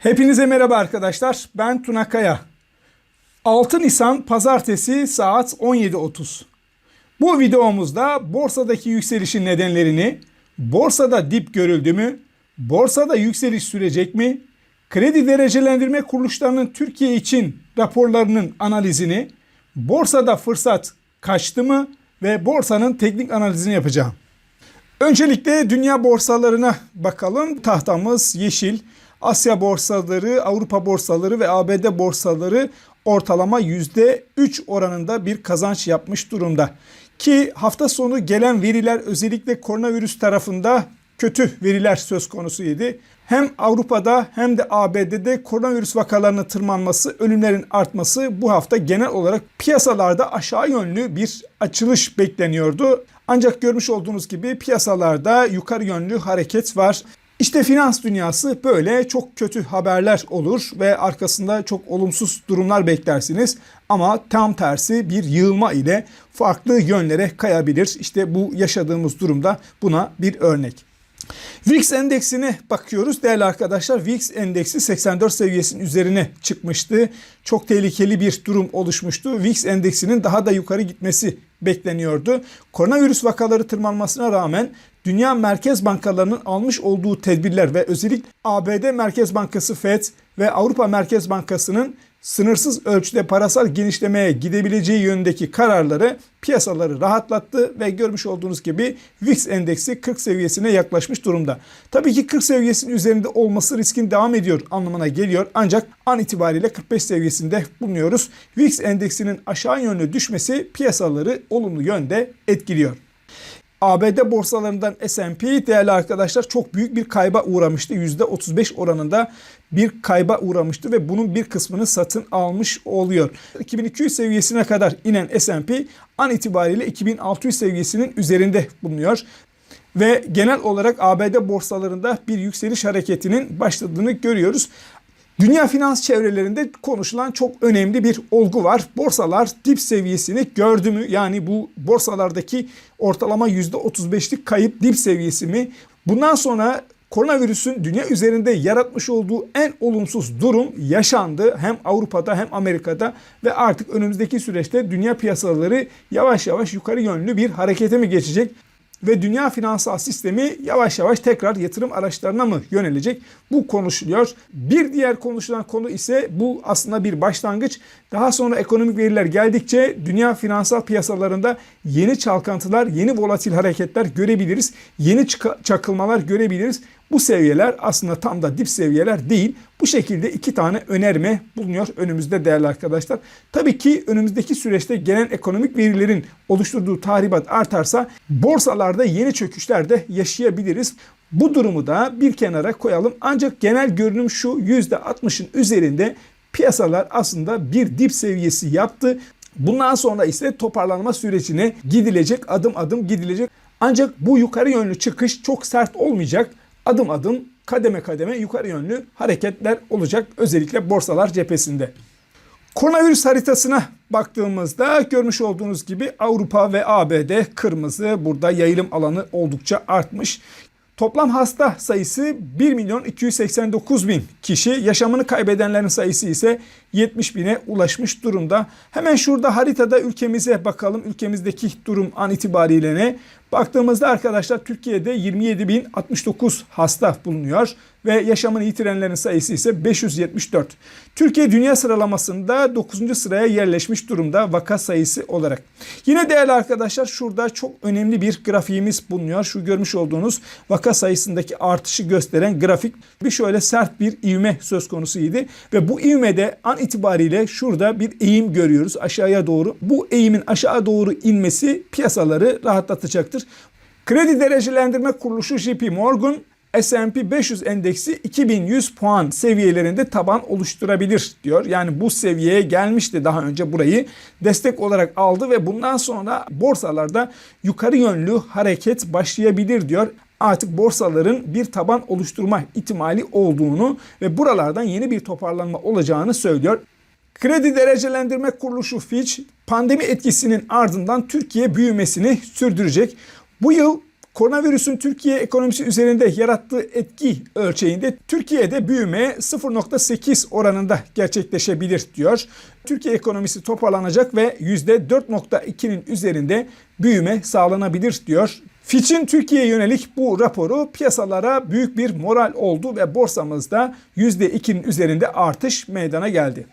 Hepinize merhaba arkadaşlar. Ben Tuna Kaya. 6 Nisan Pazartesi saat 17.30. Bu videomuzda borsadaki yükselişin nedenlerini, borsada dip görüldü mü, borsada yükseliş sürecek mi, kredi derecelendirme kuruluşlarının Türkiye için raporlarının analizini, borsada fırsat kaçtı mı ve borsanın teknik analizini yapacağım. Öncelikle dünya borsalarına bakalım. Tahtamız yeşil. Asya borsaları, Avrupa borsaları ve ABD borsaları ortalama %3 oranında bir kazanç yapmış durumda. Ki hafta sonu gelen veriler özellikle koronavirüs tarafında kötü veriler söz konusuydu. Hem Avrupa'da hem de ABD'de koronavirüs vakalarının tırmanması, ölümlerin artması bu hafta genel olarak piyasalarda aşağı yönlü bir açılış bekleniyordu. Ancak görmüş olduğunuz gibi piyasalarda yukarı yönlü hareket var. İşte finans dünyası böyle çok kötü haberler olur ve arkasında çok olumsuz durumlar beklersiniz. Ama tam tersi bir yığılma ile farklı yönlere kayabilir. İşte bu yaşadığımız durumda buna bir örnek. VIX endeksine bakıyoruz değerli arkadaşlar. VIX endeksi 84 seviyesinin üzerine çıkmıştı. Çok tehlikeli bir durum oluşmuştu. VIX endeksinin daha da yukarı gitmesi bekleniyordu. Koronavirüs vakaları tırmanmasına rağmen dünya merkez bankalarının almış olduğu tedbirler ve özellikle ABD Merkez Bankası FED ve Avrupa Merkez Bankası'nın sınırsız ölçüde parasal genişlemeye gidebileceği yönündeki kararları piyasaları rahatlattı ve görmüş olduğunuz gibi VIX endeksi 40 seviyesine yaklaşmış durumda. Tabii ki 40 seviyesinin üzerinde olması riskin devam ediyor anlamına geliyor ancak an itibariyle 45 seviyesinde bulunuyoruz. VIX endeksinin aşağı yönlü düşmesi piyasaları olumlu yönde etkiliyor. ABD borsalarından S&P değerli arkadaşlar çok büyük bir kayba uğramıştı. %35 oranında bir kayba uğramıştı ve bunun bir kısmını satın almış oluyor. 2200 seviyesine kadar inen S&P an itibariyle 2600 seviyesinin üzerinde bulunuyor. Ve genel olarak ABD borsalarında bir yükseliş hareketinin başladığını görüyoruz. Dünya finans çevrelerinde konuşulan çok önemli bir olgu var. Borsalar dip seviyesini gördü mü? Yani bu borsalardaki ortalama %35'lik kayıp dip seviyesi mi? Bundan sonra koronavirüsün dünya üzerinde yaratmış olduğu en olumsuz durum yaşandı. Hem Avrupa'da hem Amerika'da ve artık önümüzdeki süreçte dünya piyasaları yavaş yavaş yukarı yönlü bir harekete mi geçecek? Ve dünya finansal sistemi yavaş yavaş tekrar yatırım araçlarına mı yönelecek? Bu konuşuluyor. Bir diğer konuşulan konu ise bu aslında bir başlangıç. Daha sonra ekonomik veriler geldikçe dünya finansal piyasalarında yeni çalkantılar, yeni volatil hareketler görebiliriz. Yeni çakılmalar görebiliriz. Bu seviyeler aslında tam da dip seviyeler değil. Bu şekilde iki tane önerme bulunuyor önümüzde değerli arkadaşlar. Tabii ki önümüzdeki süreçte gelen ekonomik verilerin oluşturduğu tahribat artarsa borsalarda yeni çöküşler de yaşayabiliriz. Bu durumu da bir kenara koyalım. Ancak genel görünüm şu %60'ın üzerinde piyasalar aslında bir dip seviyesi yaptı. Bundan sonra ise toparlanma sürecine gidilecek, adım adım gidilecek. Ancak bu yukarı yönlü çıkış çok sert olmayacak adım adım kademe kademe yukarı yönlü hareketler olacak özellikle borsalar cephesinde. Koronavirüs haritasına baktığımızda görmüş olduğunuz gibi Avrupa ve ABD kırmızı. Burada yayılım alanı oldukça artmış. Toplam hasta sayısı 1 milyon 289 bin kişi. Yaşamını kaybedenlerin sayısı ise 70 bine ulaşmış durumda. Hemen şurada haritada ülkemize bakalım. Ülkemizdeki durum an itibariyle ne? Baktığımızda arkadaşlar Türkiye'de 27.069 hasta bulunuyor ve yaşamını yitirenlerin sayısı ise 574. Türkiye dünya sıralamasında 9. sıraya yerleşmiş durumda vaka sayısı olarak. Yine değerli arkadaşlar şurada çok önemli bir grafiğimiz bulunuyor. Şu görmüş olduğunuz vaka sayısındaki artışı gösteren grafik bir şöyle sert bir ivme söz konusuydu ve bu ivmede an itibariyle şurada bir eğim görüyoruz aşağıya doğru. Bu eğimin aşağı doğru inmesi piyasaları rahatlatacaktır. Kredi derecelendirme kuruluşu JP Morgan S&P 500 endeksi 2100 puan seviyelerinde taban oluşturabilir diyor. Yani bu seviyeye gelmişti daha önce burayı destek olarak aldı ve bundan sonra borsalarda yukarı yönlü hareket başlayabilir diyor artık borsaların bir taban oluşturma ihtimali olduğunu ve buralardan yeni bir toparlanma olacağını söylüyor. Kredi derecelendirme kuruluşu Fitch pandemi etkisinin ardından Türkiye büyümesini sürdürecek. Bu yıl Koronavirüsün Türkiye ekonomisi üzerinde yarattığı etki ölçeğinde Türkiye'de büyüme 0.8 oranında gerçekleşebilir diyor. Türkiye ekonomisi toparlanacak ve %4.2'nin üzerinde büyüme sağlanabilir diyor. Fitch'in Türkiye'ye yönelik bu raporu piyasalara büyük bir moral oldu ve borsamızda %2'nin üzerinde artış meydana geldi.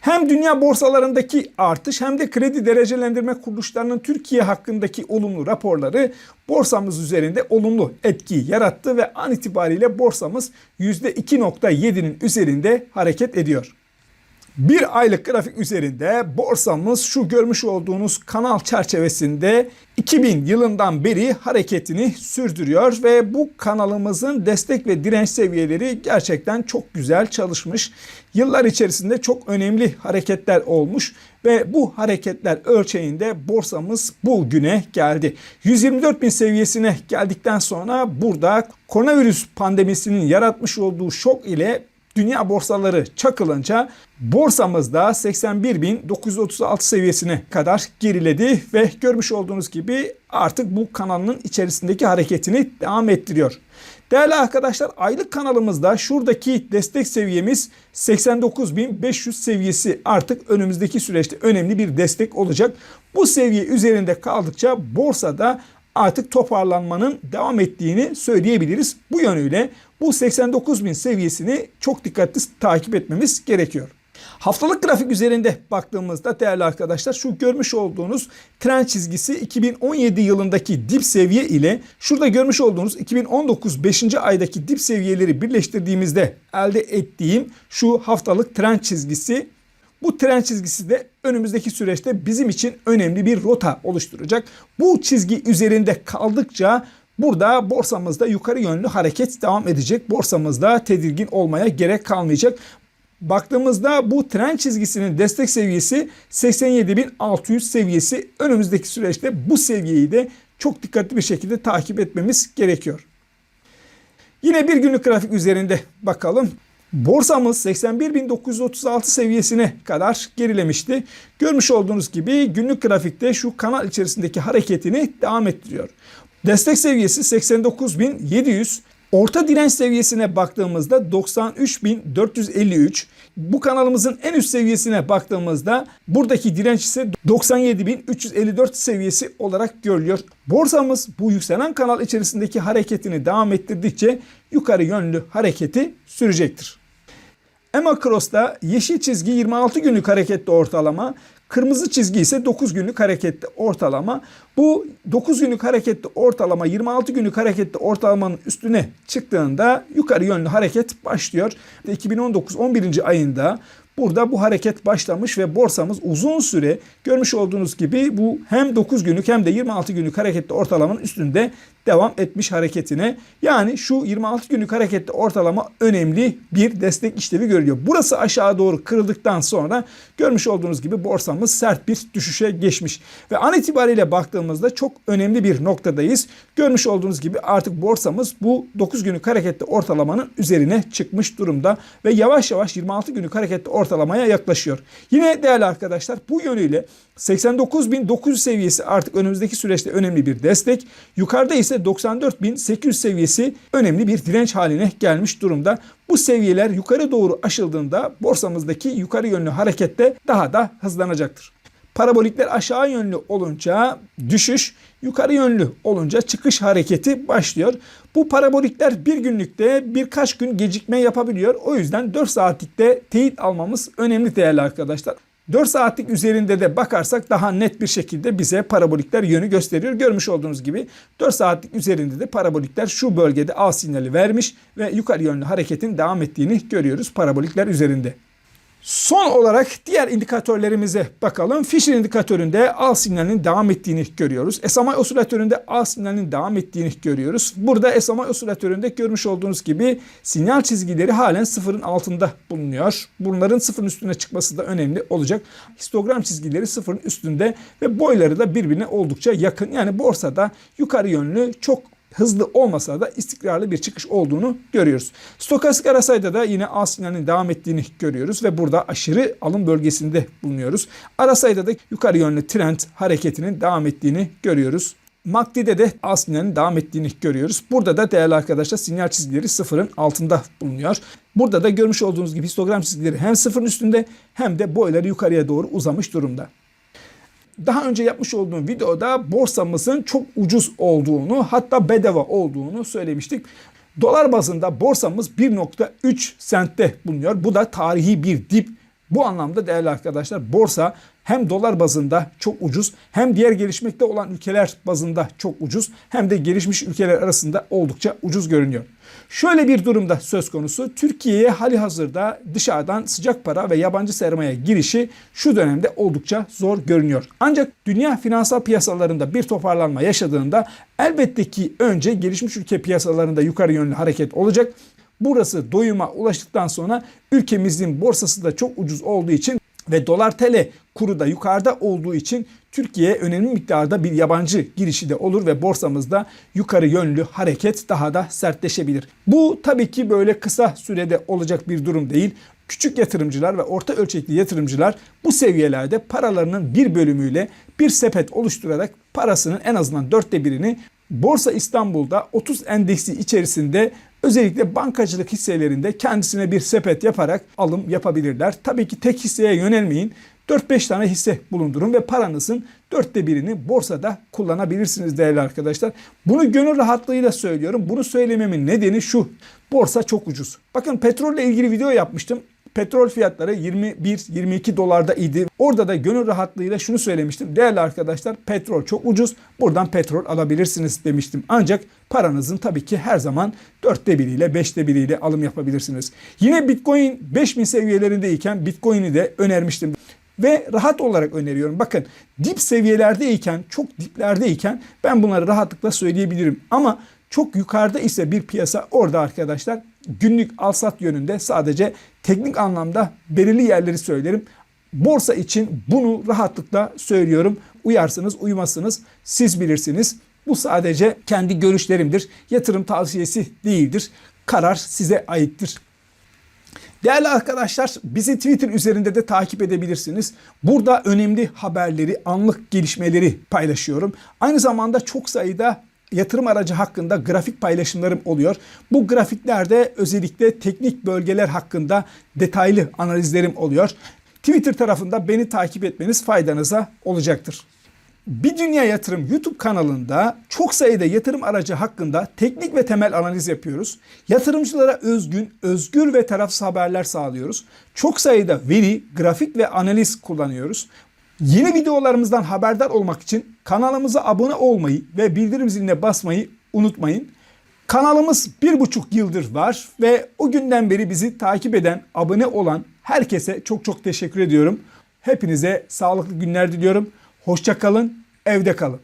Hem dünya borsalarındaki artış hem de kredi derecelendirme kuruluşlarının Türkiye hakkındaki olumlu raporları borsamız üzerinde olumlu etki yarattı ve an itibariyle borsamız %2.7'nin üzerinde hareket ediyor. Bir aylık grafik üzerinde borsamız şu görmüş olduğunuz kanal çerçevesinde 2000 yılından beri hareketini sürdürüyor ve bu kanalımızın destek ve direnç seviyeleri gerçekten çok güzel çalışmış. Yıllar içerisinde çok önemli hareketler olmuş ve bu hareketler ölçeğinde borsamız bugüne geldi. 124 bin seviyesine geldikten sonra burada koronavirüs pandemisinin yaratmış olduğu şok ile dünya borsaları çakılınca borsamızda 81.936 seviyesine kadar geriledi ve görmüş olduğunuz gibi artık bu kanalın içerisindeki hareketini devam ettiriyor. Değerli arkadaşlar aylık kanalımızda şuradaki destek seviyemiz 89.500 seviyesi artık önümüzdeki süreçte önemli bir destek olacak. Bu seviye üzerinde kaldıkça borsada artık toparlanmanın devam ettiğini söyleyebiliriz. Bu yönüyle bu 89 bin seviyesini çok dikkatli takip etmemiz gerekiyor. Haftalık grafik üzerinde baktığımızda değerli arkadaşlar şu görmüş olduğunuz trend çizgisi 2017 yılındaki dip seviye ile şurada görmüş olduğunuz 2019 5. aydaki dip seviyeleri birleştirdiğimizde elde ettiğim şu haftalık trend çizgisi bu tren çizgisi de önümüzdeki süreçte bizim için önemli bir rota oluşturacak. Bu çizgi üzerinde kaldıkça burada borsamızda yukarı yönlü hareket devam edecek. Borsamızda tedirgin olmaya gerek kalmayacak. Baktığımızda bu tren çizgisinin destek seviyesi 87.600 seviyesi. Önümüzdeki süreçte bu seviyeyi de çok dikkatli bir şekilde takip etmemiz gerekiyor. Yine bir günlük grafik üzerinde bakalım. Borsamız 81.936 seviyesine kadar gerilemişti. Görmüş olduğunuz gibi günlük grafikte şu kanal içerisindeki hareketini devam ettiriyor. Destek seviyesi 89.700. Orta direnç seviyesine baktığımızda 93.453. Bu kanalımızın en üst seviyesine baktığımızda buradaki direnç ise 97.354 seviyesi olarak görülüyor. Borsamız bu yükselen kanal içerisindeki hareketini devam ettirdikçe yukarı yönlü hareketi sürecektir. EMA Cross'ta yeşil çizgi 26 günlük harekette ortalama, kırmızı çizgi ise 9 günlük harekette ortalama. Bu 9 günlük harekette ortalama 26 günlük harekette ortalamanın üstüne çıktığında yukarı yönlü hareket başlıyor. 2019 11. ayında Burada bu hareket başlamış ve borsamız uzun süre görmüş olduğunuz gibi bu hem 9 günlük hem de 26 günlük harekette ortalamanın üstünde devam etmiş hareketine. Yani şu 26 günlük harekette ortalama önemli bir destek işlevi görülüyor. Burası aşağı doğru kırıldıktan sonra görmüş olduğunuz gibi borsamız sert bir düşüşe geçmiş. Ve an itibariyle baktığımızda çok önemli bir noktadayız. Görmüş olduğunuz gibi artık borsamız bu 9 günlük harekette ortalamanın üzerine çıkmış durumda. Ve yavaş yavaş 26 günlük harekette ortalamaya yaklaşıyor. Yine değerli arkadaşlar bu yönüyle 89.900 seviyesi artık önümüzdeki süreçte önemli bir destek. Yukarıda ise 94.800 seviyesi önemli bir direnç haline gelmiş durumda. Bu seviyeler yukarı doğru aşıldığında borsamızdaki yukarı yönlü harekette daha da hızlanacaktır. Parabolikler aşağı yönlü olunca düşüş, yukarı yönlü olunca çıkış hareketi başlıyor. Bu parabolikler bir günlükte birkaç gün gecikme yapabiliyor. O yüzden 4 saatlikte teyit almamız önemli değerli arkadaşlar. 4 saatlik üzerinde de bakarsak daha net bir şekilde bize parabolikler yönü gösteriyor. Görmüş olduğunuz gibi 4 saatlik üzerinde de parabolikler şu bölgede al sinyali vermiş ve yukarı yönlü hareketin devam ettiğini görüyoruz parabolikler üzerinde. Son olarak diğer indikatörlerimize bakalım. Fisher indikatöründe al sinyalinin devam ettiğini görüyoruz. SMA osilatöründe al sinyalinin devam ettiğini görüyoruz. Burada SMA osilatöründe görmüş olduğunuz gibi sinyal çizgileri halen sıfırın altında bulunuyor. Bunların sıfırın üstüne çıkması da önemli olacak. Histogram çizgileri sıfırın üstünde ve boyları da birbirine oldukça yakın. Yani borsada yukarı yönlü çok hızlı olmasa da istikrarlı bir çıkış olduğunu görüyoruz. Stokastik arasayda da yine al sinyalinin devam ettiğini görüyoruz ve burada aşırı alım bölgesinde bulunuyoruz. Arasayda da yukarı yönlü trend hareketinin devam ettiğini görüyoruz. MACD'de de al sinyalinin devam ettiğini görüyoruz. Burada da değerli arkadaşlar sinyal çizgileri sıfırın altında bulunuyor. Burada da görmüş olduğunuz gibi histogram çizgileri hem sıfırın üstünde hem de boyları yukarıya doğru uzamış durumda. Daha önce yapmış olduğum videoda borsamızın çok ucuz olduğunu hatta bedava olduğunu söylemiştik. Dolar bazında borsamız 1.3 sentte bulunuyor. Bu da tarihi bir dip. Bu anlamda değerli arkadaşlar borsa hem dolar bazında çok ucuz hem diğer gelişmekte olan ülkeler bazında çok ucuz hem de gelişmiş ülkeler arasında oldukça ucuz görünüyor. Şöyle bir durumda söz konusu Türkiye'ye hali hazırda dışarıdan sıcak para ve yabancı sermaye girişi şu dönemde oldukça zor görünüyor. Ancak dünya finansal piyasalarında bir toparlanma yaşadığında elbette ki önce gelişmiş ülke piyasalarında yukarı yönlü hareket olacak. Burası doyuma ulaştıktan sonra ülkemizin borsası da çok ucuz olduğu için ve dolar tl kuru da yukarıda olduğu için Türkiye'ye önemli miktarda bir yabancı girişi de olur ve borsamızda yukarı yönlü hareket daha da sertleşebilir. Bu tabii ki böyle kısa sürede olacak bir durum değil. Küçük yatırımcılar ve orta ölçekli yatırımcılar bu seviyelerde paralarının bir bölümüyle bir sepet oluşturarak parasının en azından dörtte birini Borsa İstanbul'da 30 endeksi içerisinde özellikle bankacılık hisselerinde kendisine bir sepet yaparak alım yapabilirler. Tabii ki tek hisseye yönelmeyin. 4-5 tane hisse bulundurun ve paranızın dörtte birini borsada kullanabilirsiniz değerli arkadaşlar. Bunu gönül rahatlığıyla söylüyorum. Bunu söylememin nedeni şu. Borsa çok ucuz. Bakın petrolle ilgili video yapmıştım. Petrol fiyatları 21-22 dolarda idi. Orada da gönül rahatlığıyla şunu söylemiştim. Değerli arkadaşlar petrol çok ucuz. Buradan petrol alabilirsiniz demiştim. Ancak paranızın tabii ki her zaman dörtte biriyle beşte biriyle alım yapabilirsiniz. Yine Bitcoin 5000 seviyelerindeyken Bitcoin'i de önermiştim ve rahat olarak öneriyorum. Bakın dip seviyelerdeyken, çok diplerdeyken ben bunları rahatlıkla söyleyebilirim. Ama çok yukarıda ise bir piyasa orada arkadaşlar günlük alsat yönünde sadece teknik anlamda belirli yerleri söylerim. Borsa için bunu rahatlıkla söylüyorum. Uyarsınız, uymazsınız siz bilirsiniz. Bu sadece kendi görüşlerimdir. Yatırım tavsiyesi değildir. Karar size aittir. Değerli arkadaşlar bizi Twitter üzerinde de takip edebilirsiniz. Burada önemli haberleri, anlık gelişmeleri paylaşıyorum. Aynı zamanda çok sayıda yatırım aracı hakkında grafik paylaşımlarım oluyor. Bu grafiklerde özellikle teknik bölgeler hakkında detaylı analizlerim oluyor. Twitter tarafında beni takip etmeniz faydanıza olacaktır. Bir Dünya Yatırım YouTube kanalında çok sayıda yatırım aracı hakkında teknik ve temel analiz yapıyoruz. Yatırımcılara özgün, özgür ve tarafsız haberler sağlıyoruz. Çok sayıda veri, grafik ve analiz kullanıyoruz. Yeni videolarımızdan haberdar olmak için kanalımıza abone olmayı ve bildirim ziline basmayı unutmayın. Kanalımız bir buçuk yıldır var ve o günden beri bizi takip eden, abone olan herkese çok çok teşekkür ediyorum. Hepinize sağlıklı günler diliyorum. Hoşça kalın, evde kalın.